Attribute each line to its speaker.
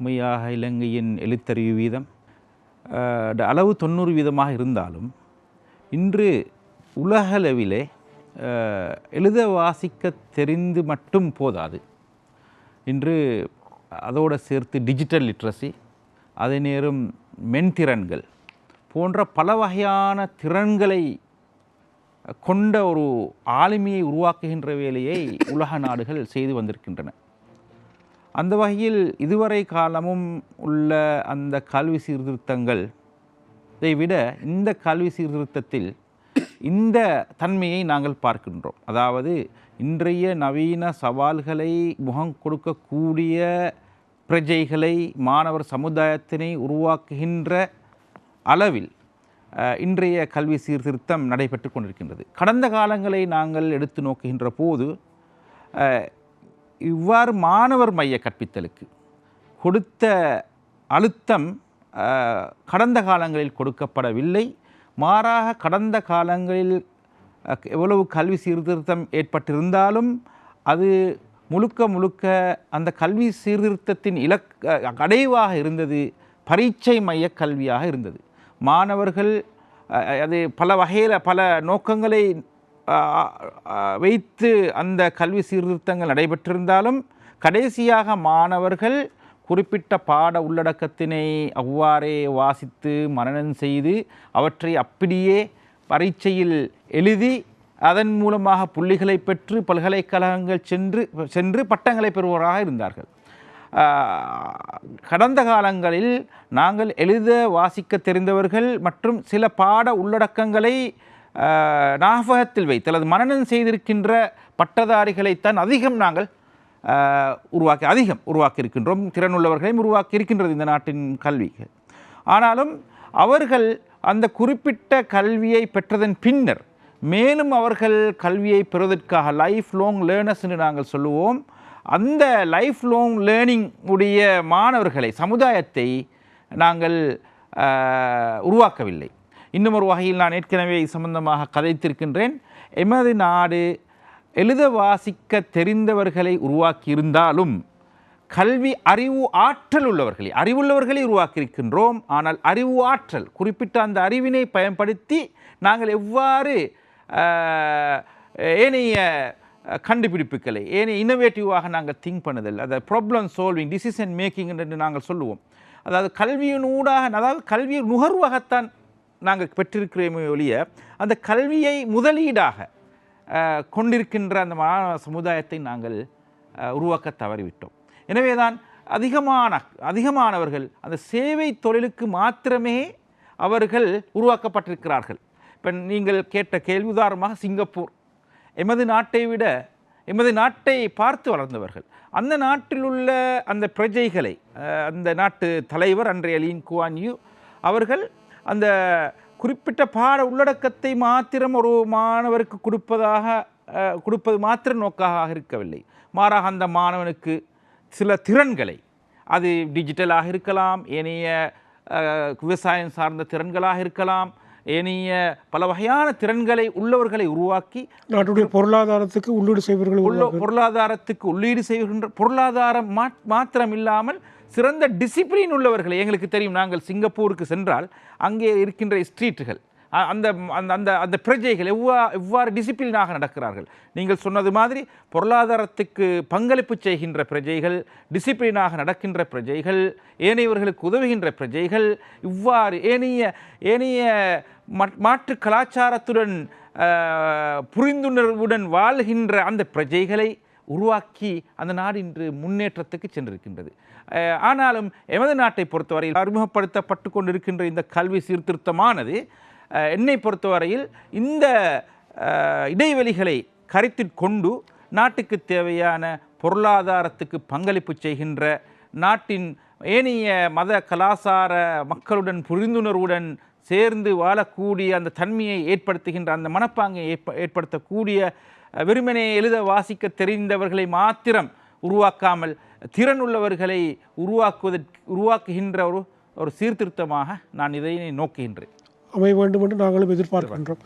Speaker 1: உண்மையாக இலங்கையின் எழுத்தறிவு வீதம் அளவு தொண்ணூறு வீதமாக இருந்தாலும் இன்று உலகளவிலே எழுத வாசிக்க தெரிந்து மட்டும் போதாது. இன்று அதோடு சேர்த்து டிஜிட்டல் லிட்ரஸி அதே நேரம் மென்திறன்கள் போன்ற பல வகையான திறன்களை கொண்ட ஒரு ஆளுமையை உருவாக்குகின்ற வேலையை உலக நாடுகள் செய்து வந்திருக்கின்றன. அந்த வகையில் இதுவரை காலமும் உள்ள அந்த கல்வி சீர்திருத்தங்கள் இதை விட இந்த கல்வி சீர்திருத்தத்தில் இந்த தன்மையை நாங்கள் பார்க்கின்றோம். அதாவது இன்றைய நவீன சவால்களை முகம் கொடுக்கக்கூடிய பிரஜைகளை மாணவர் சமுதாயத்தினை உருவாக்குகின்ற அளவில் இன்றைய கல்வி சீர்திருத்தம் நடைபெற்று கொண்டிருக்கின்றது. கடந்த காலங்களை நாங்கள் எடுத்து நோக்குகின்ற போது இவ்வாறு மாணவர் மைய கற்பித்தலுக்கு கொடுத்த அழுத்தம் கடந்த காலங்களில் கொடுக்கப்படவில்லை. மாறாக கடந்த காலங்களில் எவ்வளவு கல்வி சீர்திருத்தம் ஏற்பட்டிருந்தாலும் அது முழுக்க முழுக்க அந்த கல்வி சீர்திருத்தத்தின் இலக் அடைவாக இருந்தது பரீட்சை மைய கல்வியாக இருந்தது. மாணவர்கள் அது பல வகையில் பல நோக்கங்களை வைத்து அந்த கல்வி சீர்திருத்தங்கள் நடைபெற்றிருந்தாலும் கடைசியாக மாணவர்கள் குறிப்பிட்ட பாட உள்ளடக்கத்தினை அவ்வாறே வாசித்து மனநம் செய்து அவற்றை அப்படியே பரீட்சையில் எழுதி அதன் மூலமாக புள்ளிகளை பெற்று பல்கலைக்கழகங்கள் சென்று சென்று பட்டங்களை பெறுவோராக இருந்தார்கள். கடந்த காலங்களில் நாங்கள் எழுத வாசிக்க தெரிந்தவர்கள் மற்றும் சில பாட உள்ளடக்கங்களை ஞாபகத்தில் வைத்து அல்லது மனநம் செய்திருக்கின்ற பட்டதாரிகளைத்தான் அதிகம் நாங்கள் உருவாக்கி அதிகம் உருவாக்கியிருக்கின்றோம். திறனுள்ளவர்களையும் உருவாக்கி இருக்கின்றது இந்த நாட்டின் கல்வி ஆனாலும் அவர்கள் அந்த குறிப்பிட்ட கல்வியை பெற்றதன் பின்னர் மேலும் அவர்கள் கல்வியை பெறுவதற்காக லைஃப் லாங் லேர்னர்ஸ் என்று நாங்கள் சொல்லுவோம். அந்த லைஃப் லாங் லேர்னிங் உடைய மாணவர்களை சமுதாயத்தை நாங்கள் உருவாக்கவில்லை. இன்னும் ஒரு வகையில் நான் ஏற்கனவே சம்பந்தமாக கதைத்திருக்கின்றேன். எமது நாடு எழுத வாசிக்க தெரிந்தவர்களை உருவாக்கியிருந்தாலும் கல்வி அறிவு ஆற்றல் உள்ளவர்களை அறிவுள்ளவர்களை உருவாக்கியிருக்கின்றோம். ஆனால் அறிவு ஆற்றல் குறிப்பிட்ட அந்த அறிவினை பயன்படுத்தி நாங்கள் எவ்வாறு ஏனைய கண்டுபிடிப்புகளை ஏனைய இன்னோவேட்டிவாக நாங்கள் திங்க் பண்ணுதல் அதை ப்ராப்ளம் சால்விங் டிசிஷன் மேக்கிங் என்று நாங்கள் சொல்லுவோம். அதாவது கல்வியினூடாக அதாவது கல்வியை நுகர்வாகத்தான் நாங்கள் பெற்றிருக்கிறோமே ஒழிய அந்த கல்வியை முதலீடாக கொண்டிருக்கின்ற அந்த மாணவ சமுதாயத்தை நாங்கள் உருவாக்க தவறிவிட்டோம். எனவே தான் அதிகமான அதிகமானவர்கள் அந்த சேவை தொழிலுக்கு மாத்திரமே அவர்கள் உருவாக்கப்பட்டிருக்கிறார்கள். இப்போ நீங்கள் கேட்ட கேள்வி உதாரணமாக சிங்கப்பூர். எமது நாட்டை விட எமது நாட்டை பார்த்து வளர்ந்தவர்கள். அந்த நாட்டில் உள்ள அந்த பிரஜைகளை அந்த நாட்டு தலைவர் அன்றைய லீன் குவான் யூ அவர்கள் அந்த குறிப்பிட்ட பாட உள்ளடக்கத்தை மாத்திரம் ஒரு மாணவருக்கு கொடுப்பதாக கொடுப்பது மாத்திரம் நோக்காக இருக்கவில்லை. மாறாக அந்த மாணவனுக்கு சில திறன்களை அது டிஜிட்டலாக இருக்கலாம் ஏனைய விவசாயம் சார்ந்த திறன்களாக இருக்கலாம் ஏனைய பல வகையான திறன்களை உள்ளவர்களை உருவாக்கி
Speaker 2: நாட்டுடைய பொருளாதாரத்துக்கு உள்ளீடு செய்வர்கள்
Speaker 1: உள்ள பொருளாதாரத்துக்கு உள்ளீடு செய்கின்ற பொருளாதாரம் மாத்திரம் இல்லாமல் சிறந்த டிசிப்ளின் உள்ளவர்களை. எங்களுக்கு தெரியும் நாங்கள் சிங்கப்பூருக்கு சென்றால் அங்கே இருக்கின்ற ஸ்ட்ரீட்டுகள் அந்த அந்த அந்த அந்த பிரஜைகள் எவ்வா எவ்வாறு டிசிப்ளினாக நடக்கிறார்கள்? நீங்கள் சொன்னது மாதிரி பொருளாதாரத்துக்கு பங்களிப்பு செய்கின்ற பிரஜைகள் டிசிப்ளினாக நடக்கின்ற பிரஜைகள் ஏனையவர்களுக்கு உதவுகின்ற பிரஜைகள் இவ்வாறு ஏனைய ஏனைய மாற்று கலாச்சாரத்துடன் புரிந்துணர்வுடன் வாழ்கின்ற அந்த பிரஜைகளை உருவாக்கி அந்த நாடு இன்று முன்னேற்றத்துக்கு சென்றிருக்கின்றது. ஆனாலும் எமது நாட்டை பொறுத்தவரையில் அறிமுகப்படுத்தப்பட்டு கொண்டிருக்கின்ற இந்த கல்வி சீர்திருத்தமானது என்னை பொறுத்தவரையில் இந்த இடைவெளிகளை கருத்தில் கொண்டு நாட்டுக்கு தேவையான பொருளாதாரத்துக்கு பங்களிப்பு செய்கின்ற நாட்டின் ஏனைய மத கலாசார மக்களுடன் புரிந்துணர்வுடன் சேர்ந்து வாழக்கூடிய அந்த தன்மையை ஏற்படுத்துகின்ற அந்த மனப்பாங்கை ஏற்ப ஏற்படுத்தக்கூடிய வெறுமனையை வெறுமனே எழுத வாசிக்க தெரிந்தவர்களை மாத்திரம் உருவாக்காமல் திறனுள்ளவர்களை உருவாக்குவதற்கு உருவாக்குகின்ற ஒரு ஒரு சீர்திருத்தமாக நான் இதை நோக்குகின்றேன்.
Speaker 2: அமைய வேண்டும் என்று நாங்களும் எதிர்பார்க்கின்றோம்.